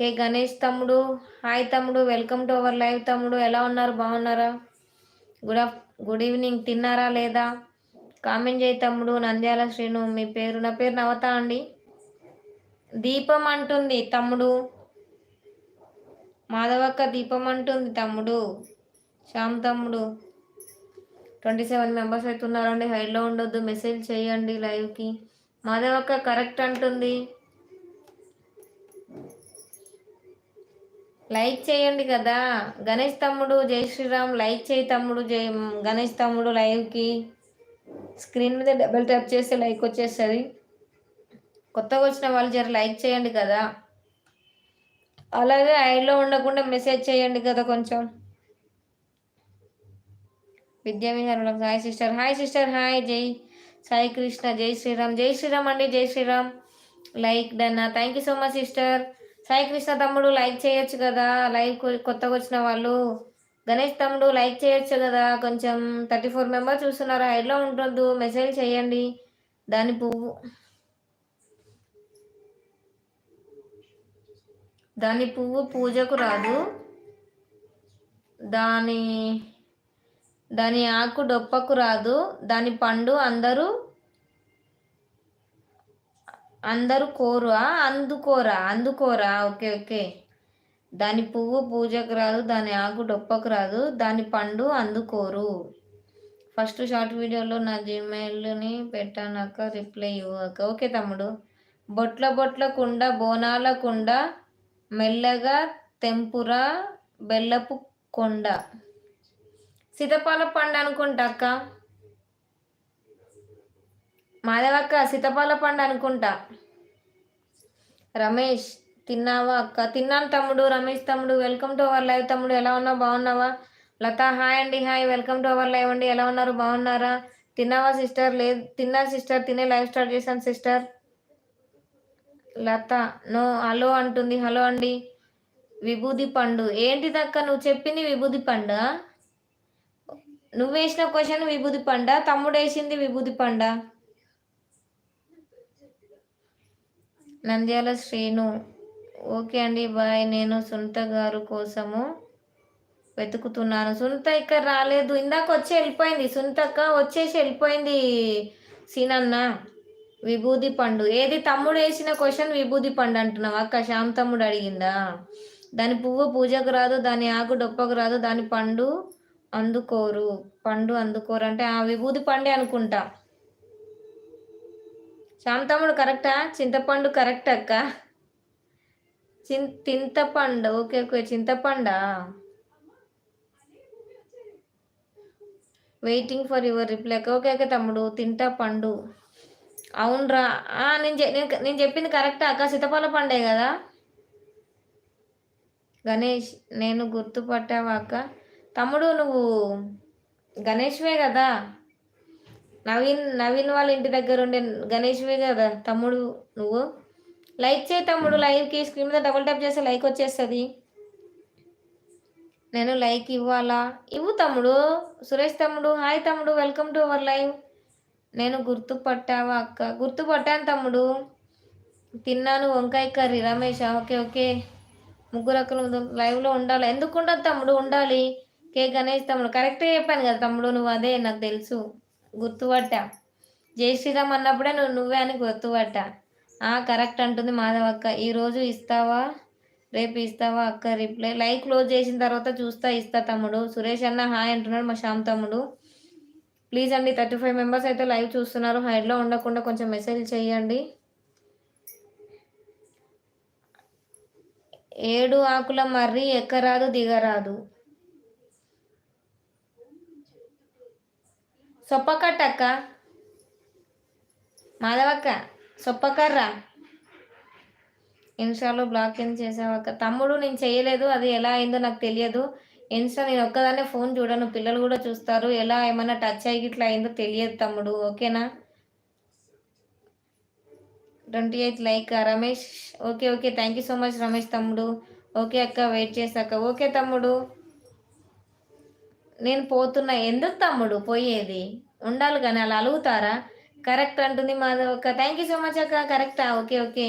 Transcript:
కే గణేష్ తమ్ముడు. హాయ్ తమ్ముడు welcome to our live తమ్ముడు. ఎలా ఉన్నారు? బాగున్నారా? Good of good evening. తిన్నారా లేదా? కామెంట్ చేయి తమ్ముడు. నంద్యాల శ్రీను మీ పేరు నా పేరు నవత అండి. దీపం అంటుంది తమ్ముడు. మాధవక్క దీపం అంటుంది తమ్ముడు. శ్యామ్ తమ్ముడు. ట్వంటీ సెవెన్ మెంబర్స్ అయితే ఉన్నారండి. హైలో ఉండొద్దు. మెసేజ్ చేయండి లైవ్కి. మాధవక్క కరెక్ట్ అంటుంది. లైక్ చేయండి కదా. గణేష్ తమ్ముడు జై శ్రీరామ్ లైక్ చేయి తమ్ముడు జై గణేష్ తమ్ముడు లైవ్కి స్క్రీన్ మీద డబుల్ ట్యాప్ చేస్తే లైక్ వచ్చేస్తుంది. కొత్తగా వచ్చిన వాళ్ళు జర లైక్ చేయండి కదా. అలాగే ఐలో ఉండకుండా మెసేజ్ చేయండి కదా కొంచెం. విద్యా విహారంలో hi sister. Hi sister. Hi. జై సాయి కృష్ణ. జై శ్రీరామ్. జై శ్రీరామ్ అండి. జై Sriram. Like డన్నా thank you so much sister. Sai Krishna తమ్ముడు లైక్ చేయొచ్చు కదా. లైక్ కొత్తగా వచ్చిన వాళ్ళు. గణేష్ తమ్ముడు లైక్ చేయొచ్చు కదా. కొంచెం థర్టీ ఫోర్ మెంబర్స్ చూస్తున్నారు. హైడ్లో ఉండొద్దు. మెసేజ్ చేయండి. దాని పువ్వు. దాని పువ్వు పూజకు రాదు. దాని దాని ఆకు డొప్పకు రాదు. దాని పండు అందరూ అందరూ కోరా. అందుకోరా అందుకోరా. Okay okay. దాని పువ్వు పూజకు రాదు దాని ఆకు డొప్పకు రాదు దాని పండు అందుకోరు. ఫస్ట్ షార్ట్ వీడియోలో నా జీమెయిల్ని పెట్టానాక రిప్లై ఇవ్వక. ఓకే తమ్ముడు. బొట్ల బొట్ల కుండ బోనాల కుండ మెల్లగా తెంపుర బెల్లపు కొండ. సీతపాల పండు అనుకుంటా అక్క. మాధవక్క సీతపాల పండు అనుకుంటా. రమేష్ తిన్నావా అక్క? తిన్నాను తమ్ముడు రమేష్ తమ్ముడు. వెల్కమ్ టు అవర్ లైవ్ తమ్ముడు. ఎలా ఉన్నావు? బాగున్నావా? లత హాయ్ అండి hi welcome to our live అండి. ఎలా ఉన్నారు? బాగున్నారా? తిన్నావా సిస్టర్? లేదు. తిన్నా సిస్టర్. తినే లైవ్ స్టార్ట్ చేశాను సిస్టర్. లత నో హలో అంటుంది. హలో అండి. విభూది పండు. ఏంటిదక్క నువ్వు చెప్పింది విభూది పండు? నువ్వు వేసిన క్వశ్చన్ విభూది పండ? తమ్ముడు వేసింది విభూది పండ? నంద్యాల శ్రీను. ఓకే అండి బాయ్. నేను సునీత గారు కోసము వెతుకుతున్నాను. సునీత ఇక్కడ రాలేదు. ఇందాక వచ్చి వెళ్ళిపోయింది. సునీతక్క వచ్చేసి వెళ్ళిపోయింది సీనన్న. విభూది పండు. ఏది తమ్ముడు వేసిన క్వశ్చన్ విభూది పండు అంటున్నావు? అక్క శ్యామ్ తమ్ముడు అడిగిందా? దాని పువ్వు పూజకు రాదు దాని ఆకు డొప్పకు రాదు దాని పండు అందుకోరు. పండు అందుకోరు. అంటే ఆ విభూది పండే అనుకుంటా. శాంతముడు కరెక్టా? చింతపండు కరెక్ట్ అక్క. చిన్ చింతపండు. Okay okay. చింతపండా? Waiting for your reply okay okay తమ్ముడు. తింటా పండు. అవునరా. నేను నేను చెప్పింది కరెక్టా అక్క? సీతపాల పండే కదా? గణేష్ నేను గుర్తుపట్టావా అక్క? తమ్ముడు నువ్వు గణేష్వే కదా? నవీన్ నవీన్ వాళ్ళ ఇంటి దగ్గర ఉండే గణేష్వే కదా తమ్ముడు నువ్వు? లైక్ చేయి తమ్ముడు లైవ్కి స్క్రీన్ మీద డబుల్ ట్యాప్ చేస్తే లైక్ వచ్చేస్తుంది. నేను లైక్ ఇవ్వాలా? ఇవ్వు తమ్ముడు. సురేష్ తమ్ముడు హాయ్ తమ్ముడు వెల్కమ్ టు అవర్ లైవ్ నేను గుర్తుపట్టావా అక్క? గుర్తుపట్టాను తమ్ముడు. తిన్నాను వంకాయ కర్రీ రమేష్. Okay okay. ముగ్గురు అక్కలు లైవ్లో ఉండాలి. ఎందుకు ఉండదు తమ్ముడు? ఉండాలి. కే గణేష్ తమ్ముడు. కరెక్టే చెప్పాను కదా తమ్ముడు నువ్వు అదే నాకు తెలుసు. గుర్తుపట్టా. జై శ్రీరామ్ అన్నప్పుడే నువ్వు నువ్వే అని గుర్తుపట్టా. కరెక్ట్ అంటుంది మాధవక్క. ఈరోజు ఇస్తావా? రేపు ఇస్తావా అక్క రిప్లై? లైక్ క్లోజ్ చేసిన తర్వాత చూస్తా ఇస్తా తమ్ముడు. సురేష్ అన్న హాయ్ అంటున్నాడు మా శ్యామ్ తమ్ముడు. ప్లీజ్ అండి థర్టీ ఫైవ్ మెంబర్స్ అయితే లైవ్ చూస్తున్నారు. హైడ్లో ఉండకుండా కొంచెం మెసేజ్ చేయండి. ఏడు ఆకుల మర్రి ఎక్కరాదు దిగరాదు. సొప్పకట్టక్క. మాధవక్క సొప్పకర్ర. ఇన్స్టాలో బ్లాక్ ఏం చేసావక్క. తమ్ముడు నేను చేయలేదు. అది ఎలా అయిందో నాకు తెలియదు. ఇన్స్టా నేను ఒక్కదాన్నే ఫోన్ చూడను. పిల్లలు కూడా చూస్తారు. ఎలా ఏమైనా టచ్ అయ్యి ఇట్లా అయిందో తెలియదు తమ్ముడు. ఓకేనా? Twenty eighth like Ramesh. Okay okay. Thank you so much Ramesh తమ్ముడు. ఓకే అక్క వెయిట్ చేసాక ఓకే తమ్ముడు. నేను పోతున్నా ఎందుకు తమ్ముడు పోయేది? ఉండాలి కానీ అలా అలుగుతారా? కరెక్ట్ అంటుంది మాధవ్ అక్క. థ్యాంక్ యూ సో మచ్ అక్క. కరెక్టా ఓకే ఓకే